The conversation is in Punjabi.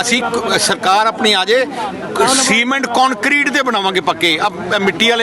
ਅਸੀਂ ਸਰਕਾਰ ਆਪਣੀ ਆ ਜੇ ਸੀਮੈਂਟ ਕੰਕਰੀਟ ਦੇ ਬਣਾਵਾਂਗੇ ਪੱਕੇ। ਆ ਮਿੱਟੀ ਵਾਲੇ